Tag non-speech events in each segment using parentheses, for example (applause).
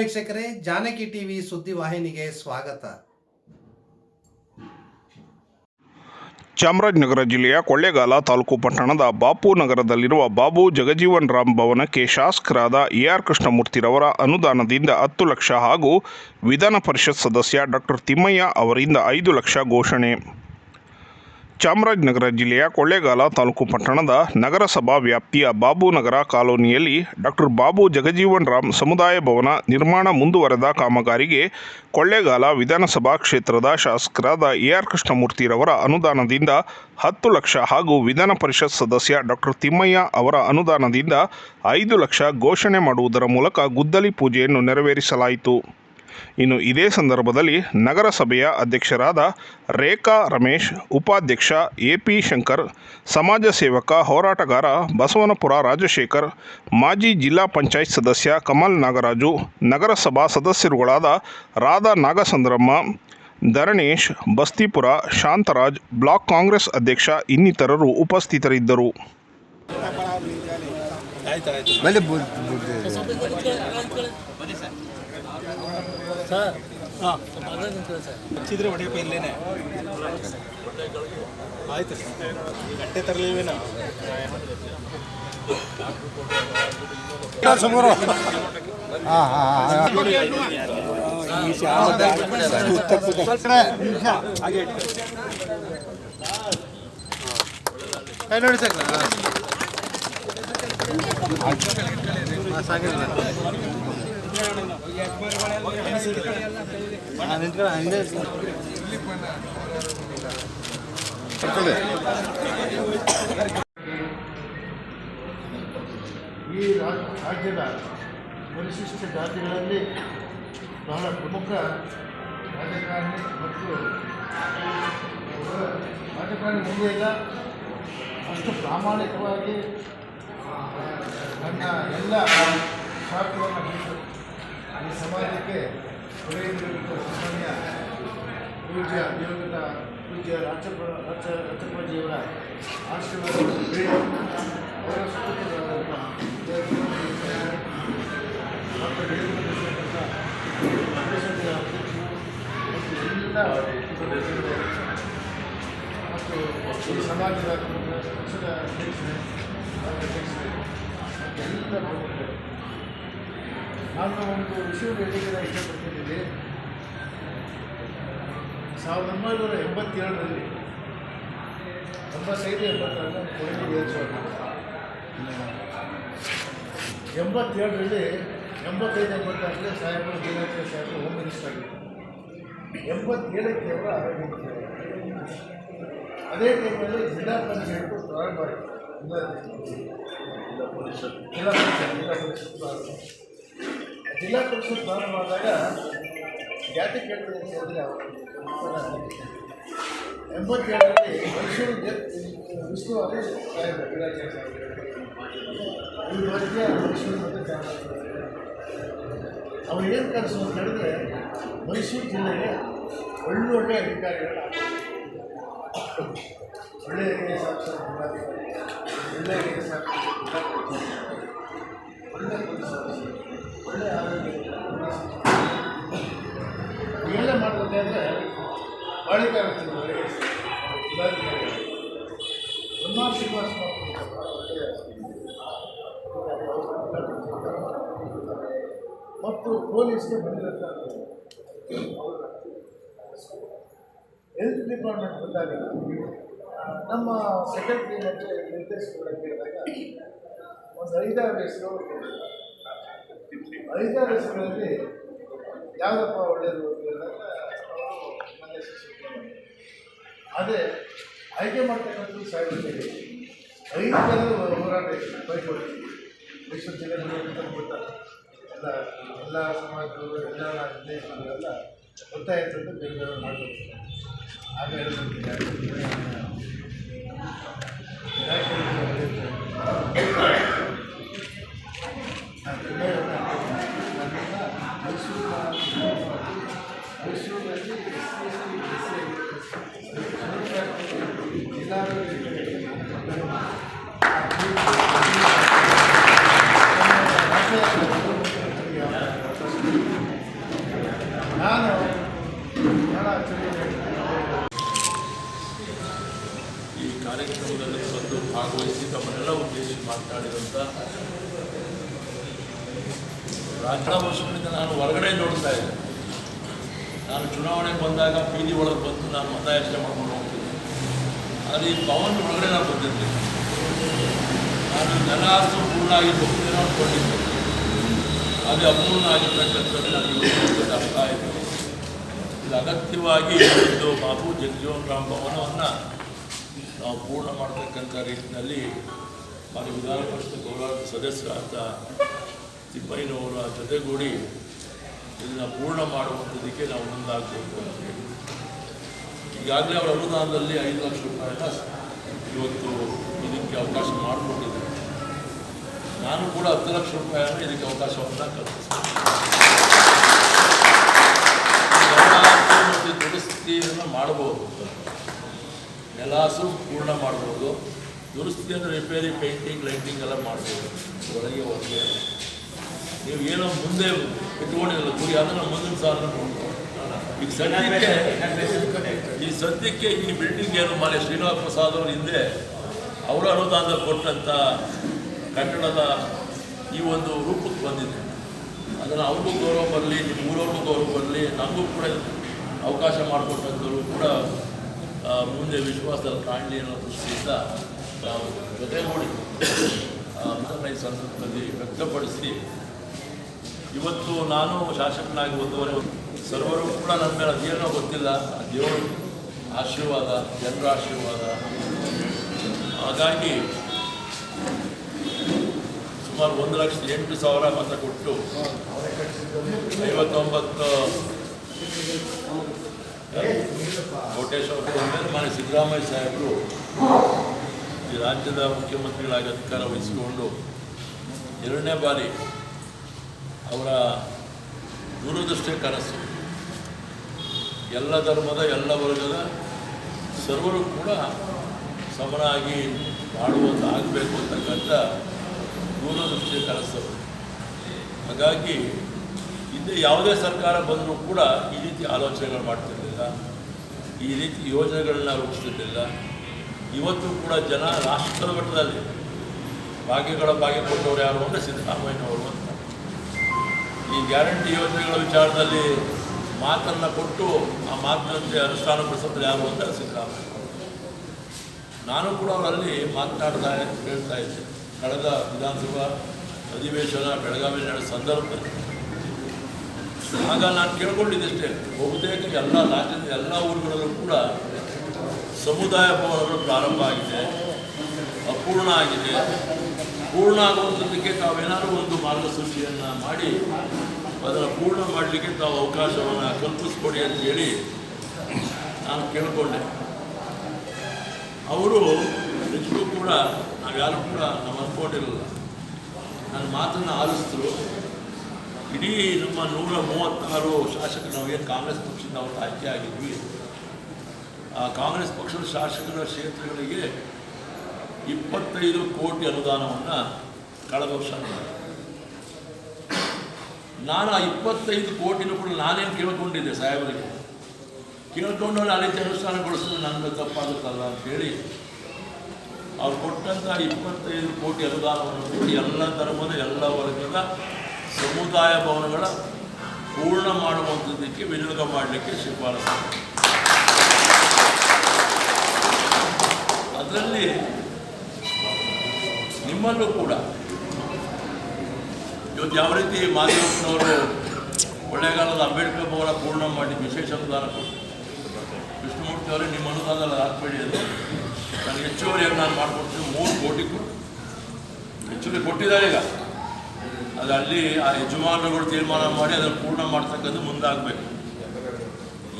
ವೀಕ್ಷಕರೇ, ಜಾನಕಿ ಟಿವಿ ಸುದ್ದಿವಾಹಿನಿಗೆ ಸ್ವಾಗತ. ಚಾಮರಾಜನಗರ ಜಿಲ್ಲೆಯ ಕೊಳ್ಳೇಗಾಲ ತಾಲೂಕು ಪಟ್ಟಣದ ಬಾಪು ನಗರದಲ್ಲಿರುವ ಬಾಬು ಜಗಜೀವನ್ ರಾಮ್ ಭವನಕ್ಕೆ ಶಾಸಕರಾದ ಎ ಆರ್ ಕೃಷ್ಣಮೂರ್ತಿರವರ ಅನುದಾನದಿಂದ ಹತ್ತು ಲಕ್ಷ ಹಾಗೂ ವಿಧಾನ ಪರಿಷತ್ ಸದಸ್ಯ ಡಾಕ್ಟರ್ ತಿಮ್ಮಯ್ಯ ಅವರಿಂದ ಐದು ಲಕ್ಷ ಘೋಷಣೆ. ಚಾಮರಾಜನಗರ ಜಿಲ್ಲೆಯ ಕೊಳ್ಳೇಗಾಲ ತಾಲೂಕು ಪಟ್ಟಣದ ನಗರಸಭಾ ವ್ಯಾಪ್ತಿಯ ಬಾಬುನಗರ ಕಾಲೋನಿಯಲ್ಲಿ ಡಾಕ್ಟರ್ ಬಾಬು ಜಗಜೀವನ್ ರಾಮ್ ಸಮುದಾಯ ಭವನ ನಿರ್ಮಾಣ ಮುಂದುವರೆದ ಕಾಮಗಾರಿಗೆ ಕೊಳ್ಳೇಗಾಲ ವಿಧಾನಸಭಾ ಕ್ಷೇತ್ರದ ಶಾಸಕರಾದ ಎ ಆರ್ ಕೃಷ್ಣಮೂರ್ತಿರವರ ಅನುದಾನದಿಂದ ಹತ್ತು ಲಕ್ಷ ಹಾಗೂ ವಿಧಾನ ಪರಿಷತ್ ಸದಸ್ಯ ಡಾಕ್ಟರ್ ತಿಮ್ಮಯ್ಯ ಅವರ ಅನುದಾನದಿಂದ ಐದು ಲಕ್ಷ ಘೋಷಣೆ ಮಾಡುವುದರ ಮೂಲಕ ಗುದ್ದಲಿ ಪೂಜೆಯನ್ನು ನೆರವೇರಿಸಲಾಯಿತು. ಇನ್ನು ಇದೇ ಸಂದರ್ಭದಲ್ಲಿ ನಗರಸಭೆಯ ಅಧ್ಯಕ್ಷರಾದ ರೇಖಾ ರಮೇಶ್ ಉಪಾಧ್ಯಕ್ಷ ಎ ಪಿ ಶಂಕರ್ ಸಮಾಜ ಸೇವಕ ಹೋರಾಟಗಾರ ಬಸವನಪುರ ರಾಜಶೇಖರ್ ಮಾಜಿ ಜಿಲ್ಲಾ ಪಂಚಾಯತ್ ಸದಸ್ಯ ಕಮಲ್ ನಾಗರಾಜು ನಗರಸಭಾ ಸದಸ್ಯರುಗಳಾದ ರಾಧಾ ನಾಗಸಂದ್ರಮ್ಮ ಧರಣೇಶ್ ಬಸ್ತಿಪುರ ಶಾಂತರಾಜ್ ಬ್ಲಾಕ್ ಕಾಂಗ್ರೆಸ್ ಅಧ್ಯಕ್ಷ ಇನ್ನಿತರರು ಉಪಸ್ಥಿತರಿದ್ದರು. ಬಲೆ ಬುದ್ಧ ಬುದ್ಧ ಹಚ್ಚಿದ್ರೆ ಹೊಡೆಯಪ್ಪ ಇಲ್ಲೇನೆ. ಆಯ್ತು. ಗಟ್ಟೆ ತರಲಿವೇನ ಹಾಂ ಹಾಂ ನೋಡಿ ಸರ್. ಈ ರಾಜ್ಯದ ಪರಿಶಿಷ್ಟ ಜಾತಿಗಳಲ್ಲಿ ಬಹಳ ಪ್ರಮುಖ ರಾಜಕಾರಣಿ ಮತ್ತು ರಾಜಕಾರಣಿ ಮುಂದೆ ಅಷ್ಟು ಪ್ರಾಮಾಣಿಕವಾಗಿ ನನ್ನ ಎಲ್ಲ ಶಾಖವನ್ನು ಈ ಸಮಾಜಕ್ಕೆ ಕೊಡುಗೆಯನ್ನು ಸಾಮಾನ್ಯ ಪೂಜ್ಯ ದಿವಂಗತ ಪೂಜ್ಯ ರಾಜಪ್ಪ ರಾಚ ರಾಜಪ್ಪಜಿಯವರ ಆಶೀರ್ವಾದವನ್ನು ಅವರ ಸುಪುತ್ರರಾದಂಥ ಮತ್ತು ಈ ಸಮಾಜದ ಪಕ್ಷದ ಅಧ್ಯಕ್ಷರೇ ಅಧ್ಯಕ್ಷರೇ ಎಲ್ಲ ಪ್ರಮುಖರು ನಾನು ಒಂದು ವಿಷಯವನ್ನು ಹೇಳಿಕೆ ಇಷ್ಟಪಡ್ತಿದ್ದೀನಿ. ಸಾವಿರದ ಒಂಬೈನೂರ ಎಂಬತ್ತೇಳರಲ್ಲಿ ಎಂಬತ್ತೈದು ಎಂಬತ್ತಾರರಲ್ಲಿ ಕೊಡಿ ವಿಧಾನಸಭೆ ಎಂಬತ್ತೇಳರಲ್ಲಿ ಎಂಬತ್ತೈದು ಎಂಬತ್ತಾರರಲ್ಲಿ ಸಾಹೇಬರು ಬೀರಾಜ ಸಾಹೇಬರು ಹೋಮ್ ಮಿನಿಸ್ಟರ್ ಆಗಿದ್ದರು ಎಂಬತ್ತೇಳಕ್ಕೆ ಅವರು ಆರೋಗ್ಯ ಅದೇ ಟೈಮಲ್ಲಿ ಜಿಲ್ಲಾ ಪಂಚಾಯತ್ ಪ್ರಾರಂಭ ಆಯಿತು. ಜಿಲ್ಲಾ ಪರಿಷತ್ ಜಿಲ್ಲಾ ಪರಿಷತ್ ಪ್ರಾರಂಭ ಜಿಲ್ಲಾ ಪರಿಷತ್ ಪ್ರಾರಂಭವಾದಾಗ ಜಾತಿ ಅಂತ ಹೇಳಿದ್ರೆ ಎಂಬತ್ತೇಳರಲ್ಲಿ ಮೈಸೂರು ಸಾಹೇಬರು ಈ ಮಧ್ಯ ಮೈಸೂರು ಮತ್ತು ಅವ್ರು ಏನು ಕನಸು ಅಂತ ಹೇಳಿದ್ರೆ ಮೈಸೂರು ಜಿಲ್ಲೆಗೆ ಒಳ್ಳೊಳ್ಳೆ ಅಧಿಕಾರಿಗಳ ಒಳ್ಳೆಯ ಒಳ್ಳೆಯ ಒಳ್ಳೆಯ ಒಳ್ಳೆಯ ಆರೋಗ್ಯ ಇವೆಲ್ಲ ಮಾಡಬೇಕಾದ್ರೆ ಬಾಳಿಕೆ ಆಗ್ತದೆ ಬ್ರಹ್ಮ ಶ್ರೀನಿವಾಸ ಮತ್ತು ಪೊಲೀಸ್ಗೆ ಬಂದಿರೋಂಥ ಹೆಲ್ತ್ ಡಿಪಾರ್ಟ್ಮೆಂಟ್ ಬಂದಾಗ ನಮ್ಮ ಸೆಕ್ರೆಟರಿ ಮತ್ತು ನಿರ್ದೇಶಕರ ಕೇಳಿದಾಗ ಒಂದು ಐದಾರು ಹೆಸರು ಐದಾರು ಹೆಸರುಗಳಲ್ಲಿ ಯಾವುದಪ್ಪ ಒಳ್ಳೆಯದು ಅದೇ ಆಯ್ಕೆ ಮಾಡ್ತಕ್ಕಂಥದ್ದು ಸಾಹಿತ್ಯ ಐದು ಜನರು ಹೋರಾಟ ಬೈಕೊಟ್ಟು ಮೈಸೂರು ಜಿಲ್ಲೆಯಲ್ಲಿ ಗೊತ್ತಾರೆ ಎಲ್ಲ ಎಲ್ಲ ಸಮಾಜದವರು ಎಲ್ಲ ದೇಶದವರೆಲ್ಲ ಒತ್ತಾಯ ತಂದು ಬೇರೆ ಮಾಡಬೇಕು ಆಗ ಮೈಸೂರು ಕಾರ್ಯಕ್ರಮದಲ್ಲಿ ಬಂದು ಭಾಗವಹಿಸಿ ತಮ್ಮನ್ನೆಲ್ಲ ಉದ್ದೇಶಿಸಿ ಮಾತನಾಡಿದಂಥ ರಾಜ್ಯ ವರ್ಷಗಳಿಂದ ನಾನು ಹೊರಗಡೆ ನೋಡ್ತಾ ಇದ್ದೆ. ನಾನು ಚುನಾವಣೆಗೆ ಬಂದಾಗ ಬೀದಿ ಒಳಗೆ ಬಂದು ನಾನು ಮತಯಾಚನೆ ಮಾಡ್ಕೊಂಡು ಹೋಗ್ತೀನಿ ಆದರೆ ಈ ಭವನ ಒಳಗಡೆ ನಾನು ಬಂದಿದ್ದೆ ನಾನು ನೆಲಾಸು ಪೂರ್ಣ ಆಗಿ ಏನೋ ಅಂದ್ಕೊಂಡಿದ್ದೆ ಅದೇ ಅಪೂರ್ಣ ಆಗಿರ್ತಕ್ಕಂಥದ್ದು ನನಗೆ ಅರ್ಥ ಆಯಿತು ಇದು ಅಗತ್ಯವಾಗಿ ಬಾಬು ಜಗಜೀವನ್ ರಾಮ್ ಭವನವನ್ನು ನಾವು ಪೂರ್ಣ ಮಾಡತಕ್ಕಂಥ ರೀತಿಯಲ್ಲಿ ಮಾನ್ಯ ವಿಧಾನ ಪರಿಷತ್ ಗೌರವ ಸದಸ್ಯರಾದ ತಿಪ್ಪಯ್ಯನವರ ಜೊತೆಗೂಡಿ ಇದನ್ನು ಪೂರ್ಣ ಮಾಡುವಂಥದ್ದಕ್ಕೆ ನಾವು ಮುಂದಾಗಬೇಕು ಅಂತ ಹೇಳಿ. ಈಗಾಗಲೇ ಅವರ ಅನುದಾನದಲ್ಲಿ ಐದು ಲಕ್ಷ ರೂಪಾಯಿನ ಇವತ್ತು ಇದಕ್ಕೆ ಅವಕಾಶ ಮಾಡಿಕೊಟ್ಟಿದ್ದಾರೆ. ನಾನು ಕೂಡ ಹತ್ತು ಲಕ್ಷ ರೂಪಾಯಿಯನ್ನು ಇದಕ್ಕೆ ಅವಕಾಶವನ್ನು ಕಲ್ಪಿಸ್ತೀನಿ. ದುರಸ್ತಿಯನ್ನು ಮಾಡ್ಬೋದು. ನೆಲಹಾಸು ಪೂರ್ಣ ಮಾಡ್ಬೋದು. ದುರಸ್ತಿ ಅಂದರೆ ರಿಪೇರಿ ಪೇಂಟಿಂಗ್ ಲೈಟಿಂಗ್ ಎಲ್ಲ ಮಾಡ್ಬೋದು. ಒಳಗೆ, ಹೊರಗೆ. ನೀವು ಏನೋ ಮುಂದೆ ಇಟ್ಕೊಂಡಿರಲ್ಲ ಗುರಿ ಅದನ್ನು ಮುಂದಿನ ಸಾಲ ಈ ಸದ್ಯಕ್ಕೆ ಈ ಸದ್ಯಕ್ಕೆ ಈ ಬಿಲ್ಡಿಂಗ್ ಏನು ಮಾಲೆ ಶ್ರೀನಿವಾಸ ಪ್ರಸಾದ್ ಅವ್ರ ಹಿಂದೆ ಅವರ ಅನುದಾನ ಕೊಟ್ಟಂಥ ಕಟ್ಟಡದ ಈ ಒಂದು ರೂಪಕ್ಕೆ ಬಂದಿದೆ. ಅದನ್ನು ಅವ್ರಿಗೂ ಗೌರವ ಬರಲಿ ನಿಮ್ಮ ಊರವ್ರಿಗೂ ಗೌರವ ಬರಲಿ, ನಮಗೂ ಕೂಡ ಅವಕಾಶ ಮಾಡಿಕೊಟ್ಟಂಥವ್ರು ಕೂಡ ಮುಂದೆ ವಿಶ್ವಾಸದಲ್ಲಿ ಕಾಣಲಿ ಅನ್ನೋ ದೃಷ್ಟಿಯಿಂದ ನಾವು ಜೊತೆಗೂಡಿ ಈ ಸಂದರ್ಭದಲ್ಲಿ ವ್ಯಕ್ತಪಡಿಸಿ, ಇವತ್ತು ನಾನು ಶಾಸಕನಾಗಿ ಒಂದೂವರೆ ಸರ್ವರು ಕೂಡ ನನ್ನ ಮೇಲೆ ಅದೇನೋ ಗೊತ್ತಿಲ್ಲ ದೇವರು ಆಶೀರ್ವಾದ, ಜನರ ಆಶೀರ್ವಾದ. ಹಾಗಾಗಿ ಸುಮಾರು ಒಂದು ಲಕ್ಷದ ಎಂಟು ಸಾವಿರ ಮತ ಕೊಟ್ಟು, ಐವತ್ತೊಂಬತ್ತು ಕೋಟೇಶ್ವರ ಮಾನ್ಯ ಸಿದ್ದರಾಮಯ್ಯ ಸಾಹೇಬರು, ಈ ರಾಜ್ಯದ ಮುಖ್ಯಮಂತ್ರಿಗಳಾಗಿ ಅಧಿಕಾರ ವಹಿಸಿಕೊಂಡು ಎರಡನೇ ಬಾರಿ ಅವರ ದೂರದೃಷ್ಟಿಯ ಕನಸು ಎಲ್ಲ ಧರ್ಮದ, ಎಲ್ಲ ವರ್ಗದ ಸರ್ವರು ಕೂಡ ಸಮನಾಗಿ ಮಾಡುವಂತ ಆಗಬೇಕು ಅಂತಕ್ಕಂಥ ದೂರದೃಷ್ಟಿಯ ಕನಸು ಹಾಗಾಗಿ ಹಿಂದೆ ಯಾವುದೇ ಸರ್ಕಾರ ಬಂದರೂ ಕೂಡ ಈ ರೀತಿ ಆಲೋಚನೆಗಳು ಮಾಡ್ತಿರಲಿಲ್ಲ. ಈ ರೀತಿ ಯೋಜನೆಗಳನ್ನ ರೂಪಿಸ್ತಿರಲಿಲ್ಲ. ಇವತ್ತು ಕೂಡ ಜನ ರಾಷ್ಟ್ರದ ಮಟ್ಟದಲ್ಲಿ ಭಾಗ್ಯಗಳ ಭಾಗ್ಯ ಕೊಟ್ಟವರು ಯಾರು ಅಂದರೆ ಸಿದ್ದರಾಮಯ್ಯನವರು ಅಂತ. ಈ ಗ್ಯಾರಂಟಿ ಯೋಜನೆಗಳ ವಿಚಾರದಲ್ಲಿ ಮಾತನ್ನು ಕೊಟ್ಟು ಆ ಮಾತಿನಂತೆ ಅನುಷ್ಠಾನಗೊಳಿಸೋದು ಯಾರು ಅಂತ ಸಿದ್ದರಾಮಯ್ಯ. ನಾನು ಕೂಡ ಅವರಲ್ಲಿ ಮಾತನಾಡ್ತಾ ಹೇಳ್ತಾ ಇದ್ದೆ. ಕಳೆದ ವಿಧಾನಸಭಾ ಅಧಿವೇಶನ ಬೆಳಗಾವಿ ನಡೆದ ಸಂದರ್ಭದಲ್ಲಿ. ಆಗ ನಾನು ಕೇಳ್ಕೊಂಡಿದ್ದಷ್ಟೇ, ಬಹುತೇಕ ಎಲ್ಲ ರಾಜ್ಯದ ಎಲ್ಲ ಊರುಗಳಲ್ಲೂ ಕೂಡ ಸಮುದಾಯ ಭವನಗಳು ಪ್ರಾರಂಭ ಆಗಿದೆ, ಅಪೂರ್ಣ ಆಗಿದೆ. ಪೂರ್ಣ ಆಗುವಂಥದ್ದಕ್ಕೆ ತಾವೇನಾದರೂ ಒಂದು ಮಾರ್ಗಸೂಚಿಯನ್ನು ಮಾಡಿ, ಅದನ್ನು ಪೂರ್ಣ ಮಾಡಲಿಕ್ಕೆ ತಾವು ಅವಕಾಶವನ್ನು ಕಲ್ಪಿಸ್ಕೊಡಿ ಅಂತ ಹೇಳಿ ನಾನು ಕೇಳಿಕೊಂಡೆ. ಅವರು ನಿಜಕ್ಕೂ ಕೂಡ, ನಾವ್ಯಾರು ಕೂಡ ನಾವು ಅಂದ್ಕೊಂಡಿರಲಿಲ್ಲ ನನ್ನ ಮಾತನ್ನು ಆಲಿಸಿದ್ರು. ಇಡೀ ನಮ್ಮ ನೂರ ಮೂವತ್ತಾರು ಶಾಸಕರು ಕಾಂಗ್ರೆಸ್ ಪಕ್ಷದಿಂದ ಅವರು ಆಯ್ಕೆ ಆಗಿದ್ವಿ. ಆ ಕಾಂಗ್ರೆಸ್ ಪಕ್ಷದ ಶಾಸಕರ ಕ್ಷೇತ್ರಗಳಿಗೆ ಇಪ್ಪತ್ತೈದು ಕೋಟಿ ಅನುದಾನವನ್ನು ಕಳೆದ ವರ್ಷ ನಾನು ಆ ಇಪ್ಪತ್ತೈದು ಕೋಟಿನೂ ಕೂಡ ನಾನೇನು ಕೇಳ್ಕೊಂಡಿದ್ದೆ ಸಾಹೇಬರಿಗೆ. ಕೇಳ್ಕೊಂಡು ಆ ರೀತಿ ಅನುಷ್ಠಾನಗೊಳಿಸಿದ್ರೆ ನನಗೆ ತಪ್ಪಾಗುತ್ತಲ್ಲ ಅಂತೇಳಿ. ಅವ್ರು ಕೊಟ್ಟಂಥ ಇಪ್ಪತ್ತೈದು ಕೋಟಿ ಅನುದಾನವನ್ನು ಎಲ್ಲ ಧರ್ಮದ, ಎಲ್ಲ ವರ್ಗದ ಸಮುದಾಯ ಭವನಗಳ ಪೂರ್ಣ ಮಾಡುವಂಥದ್ದಕ್ಕೆ ವಿನಿಯೋಗ ಮಾಡಲಿಕ್ಕೆ ಶಿಫಾರಸು. ಅದರಲ್ಲಿ ನಿಮ್ಮಲ್ಲೂ ಕೂಡ ಇವತ್ತು ಯಾವ ರೀತಿ ಮಾದೇವಪ್ಪನವರು ಕೊಳ್ಳೇಗಾಲದ ಅಂಬೇಡ್ಕರ್ ಭವನ ಪೂರ್ಣ ಮಾಡಿ ವಿಶೇಷ ಅನುದಾನ ವಿಷ್ಣುಮೂರ್ತಿ ಅವರೇ ನಿಮ್ಮ ಅನುದಾನದ ಹಾಕ್ಬೇಡಿ ಅಂತ ನನಗೆ ಹೆಚ್ಚುವರಿಯಾಗಿ ನಾನು ಮಾಡಿಕೊಡ್ತೀನಿ ಮೂರು ಕೋಟಿ ಹೆಚ್ಚುವರಿ ಕೊಟ್ಟಿದ್ದಾರೆ ಈಗ. ಅದು ಅಲ್ಲಿ ಆ ಯಜಮಾನರುಗಳು ತೀರ್ಮಾನ ಮಾಡಿ ಅದನ್ನು ಪೂರ್ಣ ಮಾಡ್ತಕ್ಕಂಥ ಮುಂದಾಗಬೇಕು.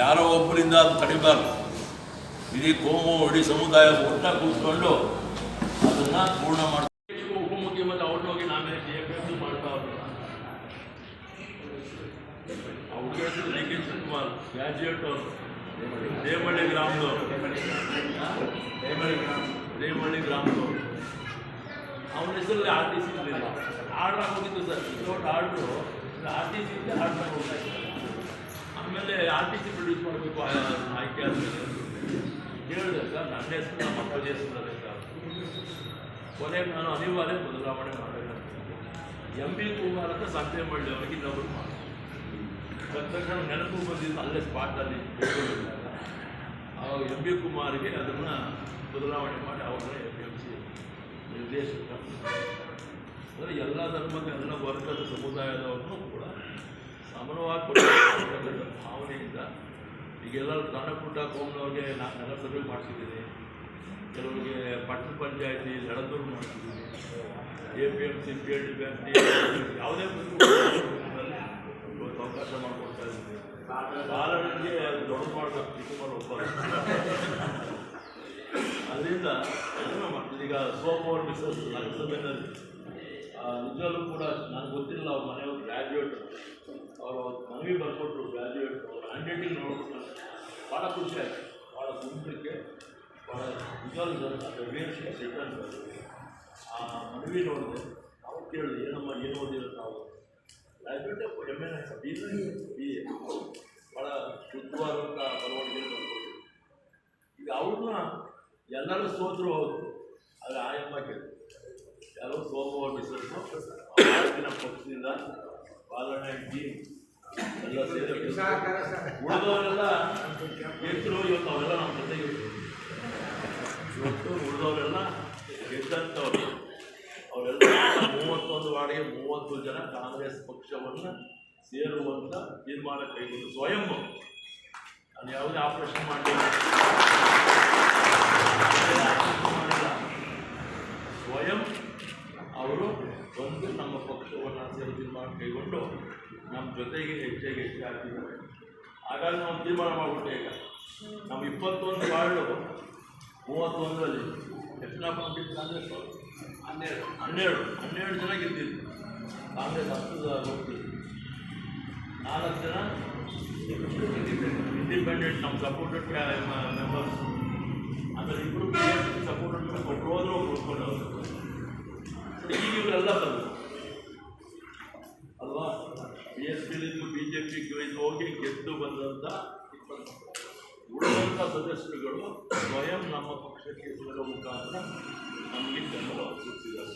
ಯಾರೋ ಒಬ್ಬರಿಂದ ಅದು ತಡಿಬಾರ್ದು. ಇಡೀ ಕೋಮು, ಇಡೀ ಸಮುದಾಯ ಒಟ್ಟ ಕೂತ್ಕೊಂಡು ಅದನ್ನ ಪೂರ್ಣ ಮಾಡ್ತಾರೆ ಉಪಮುಖ್ಯಮಂತ್ರಿ ಅವ್ರನ್ನ ಹೋಗಿ ನಾವೇ ಡಿ ಎಫ್ ಎಫ್ ಮಾಡ್ತಾ ಅವ್ರನ್ನ ಅವ್ರು ಕೇಳಿದ್ರು ಡಿ ಕೆ ಶಿವಕುಮಾರ್ ಗ್ರಾಜ್ಯುಯೇಟ್ ಅವರು. ದೇವಳ್ಳಿ ಗ್ರಾಮದವರು. ದೇವಳ್ಳಿ ಗ್ರಾಮದವರು. ಅವನ ಹೆಸರಲ್ಲಿ ಆರ್ ಟಿ ಸಿ ಇರಲಿಲ್ಲ ಆರ್ಡ್ರ್ ಹೋಗಿದ್ದು sir. Without order R T C ಇದ್ದೆ ಆರ್ಡ್ರ್ ಹೋಗ್ತಾ ಇದ್ದಾರೆ ಆಮೇಲೆ ಆರ್ ಟಿ ಸಿ ಪ್ರೊಡ್ಯೂಸ್ ಮಾಡಬೇಕು ಆಯ್ಕೆ ಆದಮೇಲೆ. ಹೇಳಿದೆ ಸರ್, ನನ್ನ ಹೆಸರು, ನಮ್ಮ ಮಕ್ಕಳ ಹೆಸರು ಸರ್. ಕೊನೆಗೆ ನಾನು ಅನಿವಾರ್ಯ ಬದಲಾವಣೆ ಮಾಡಬೇಕು ಎಂ ಬಿ ಕುಮಾರ್ ಅಂತ ಸಂತೆ ಮಾಡಲಿ ಅವ್ರಿಗೆ ಇನ್ನೊಬ್ಬರು ಮಾಡಿ ತಕ್ಷಣ ನೆನಪು ಬಂದಿದ್ದು ಅಲ್ಲೇ ಸ್ಪಾಟಲ್ಲಿ ಎಂ ಬಿ ಕುಮಾರ್ಗೆ ಅದನ್ನು ಬದಲಾವಣೆ ಮಾಡಿ, ಅವ್ರನ್ನ ನಿರ್ದೇಶಕ. ಅಂದರೆ ಎಲ್ಲ ಧರ್ಮದ ಎಲ್ಲ ವರ್ಗದ ಸಮುದಾಯದವ್ರನ್ನೂ ಕೂಡ ಸಮನವಾಗಿ ಭಾವನೆಯಿಂದ. ಈಗೆಲ್ಲ ಸಣ್ಣ ಪುಟ್ಟ ಕೋಮ್ನವ್ರಿಗೆ ನಾನು ನಗರಸಭೆ ಮಾಡಿಸಿದ್ದೀನಿ. ಕೆಲವರಿಗೆ ಪಟ್ಟಣ ಪಂಚಾಯತಿ ಲಡದೂರು ಮಾಡಿಸಿದ್ದೀನಿ. A P M C, P L D bank (coughs) ಯಾವುದೇ ಇವತ್ತು ಅವಕಾಶ ಮಾಡಿಕೊಡ್ತಾ ಇದ್ದೀನಿ. ಬಾಲನಿಗೆ ಅದು ದೊಡ್ಡ ಮಾಡಬೇಕು ಚಿಕ್ಕಮರು ಒಬ್ಬರು. ಅದರಿಂದ ಈಗ ಸೋಪೋರ್ ಮಿಸಸ್ ನಗರಸಭೆಯಲ್ಲಿ ನಿಜವಾಗ್ಲೂ ಕೂಡ ನನಗೆ ಗೊತ್ತಿಲ್ಲ ಅವ್ರ ಮನೆಯವ್ರು ಗ್ರ್ಯಾಜುಯೇಟ್ ಅವರು ಮನವಿ ಬರ್ಕೊಟ್ರು ಗ್ರ್ಯಾಜುಯೇಟ್ ಅವ್ರ ಹ್ಯಾಂಡ್ ರೈಟಿಂಗ್ ನನಗೆ ಭಾಳ ಖುಷಿ ಆಯಿತು. ಭಾಳ ಗುಂಪಕ್ಕೆ ಭಾಳ ನಿಜವಾಗ್ಲೂ ವೇರ್ ರಿಟರ್ನ್ ಆ, ಮನವಿ ನೋಡಿದೆ. ನಾವು ಕೇಳಿದೆ ಏನಮ್ಮ, ಏನು ಓದಿಲ್ಲ ನಾವು graduate M N S B B A ಭಾಳ ಶುದ್ಧವಾದಂಥ ಬರವಣಿಗೆ ಈಗ ಅವ್ರನ್ನ ಎಲ್ಲರೂ ಸೋತರು ಹೌದು. ಆದರೆ ಆಯಮ್ಮ ಕೆಲಸ ಯಾರೋ ಸೋಮವಾರ ಬಿಸಿಲು ಪಕ್ಷದಿಂದ ಬಾಲಣ್ಣ ಟೀಮ್ ಎಲ್ಲ ಸೇರಿ ಉಳಿದವರೆಲ್ಲ ಗೆದ್ದರು ಇವತ್ತು ಅವೆಲ್ಲ ನಮ್ಮ ಜೊತೆ. ಇವತ್ತು ಉಳಿದವರೆಲ್ಲ ಗೆದ್ದಂಥವ್ರು. ಅವರೆಲ್ಲ ಮೂವತ್ತೊಂದು ವಾರ್ಡ್ಗೆ ಮೂವತ್ತು ಜನ ಕಾಂಗ್ರೆಸ್ ಪಕ್ಷವನ್ನು ಸೇರುವಂಥ ತೀರ್ಮಾನ ಕೈಗೊಂಡು ಸ್ವಯಂ. ನಾನು ಯಾವುದೇ ಆಪರೇಷನ್ ಮಾಡಲಿಲ್ಲ. ಮಾಡಿಲ್ಲ ಸ್ವಯಂ ಅವರು ಬಂದು ನಮ್ಮ ಪಕ್ಷವನ್ನು ಸೇರಿ ತೀರ್ಮಾನ ಕೈಗೊಂಡು ನಮ್ಮ ಜೊತೆಗೆ ಹೆಚ್ಚಾಗಿ ಹೆಚ್ಚು ಆಗ್ತಿದ್ದಾರೆ ಹಾಗಾಗಿ ನಾವು ತೀರ್ಮಾನ ಮಾಡಿಬಿಟ್ಟೆ ಈಗ ನಮ್ಮ ಇಪ್ಪತ್ತೊಂದು ವಾರ್ಡು ಮೂವತ್ತೊಂದರಲ್ಲಿ ಜನ ಬಂದಿದ್ದು ಕಾಂಗ್ರೆಸ್? ಹನ್ನೆರಡು. ಹನ್ನೆರಡು. ಹನ್ನೆರಡು ಜನ ಗೆದ್ದಿದ್ದು ಕಾಂಗ್ರೆಸ್ ಹತ್ತು ಹೋಗ್ತಿದ್ದು ನಾಲ್ಕು ಜನ ಇಂಡಿಪೆಂಡೆಂಟ್ ನಮ್ಮ ಸಪೋರ್ಟೆಡ್ ಮೆಂಬರ್ಸ್. ಇಬ್ಬರು ಸಪೋರ್ಟ್ ಕೊಟ್ಟರು ಹೋದ್ರು ಕೊಟ್ಕೊಂಡು ಈಗ ಇವರೆಲ್ಲ ಬಂದರು ಅಲ್ವಾ? ಬಿ ಎಸ್ ಪಿಲಿಂದು ಬಿ ಜೆ ಪಿಗೆ ಹೋಗಿ ಗೆದ್ದು ಬಂದಂಥ ಉಳಿದಂಥ ಸದಸ್ಯರುಗಳು ಸ್ವಯಂ ನಮ್ಮ ಪಕ್ಷಕ್ಕೆ ಸೇರೋ ಮುಖಾಂತರ ನಮಗೆ ಬೆಂಬಲ ಸೂಚಿಸಿದ್ದಾರೆ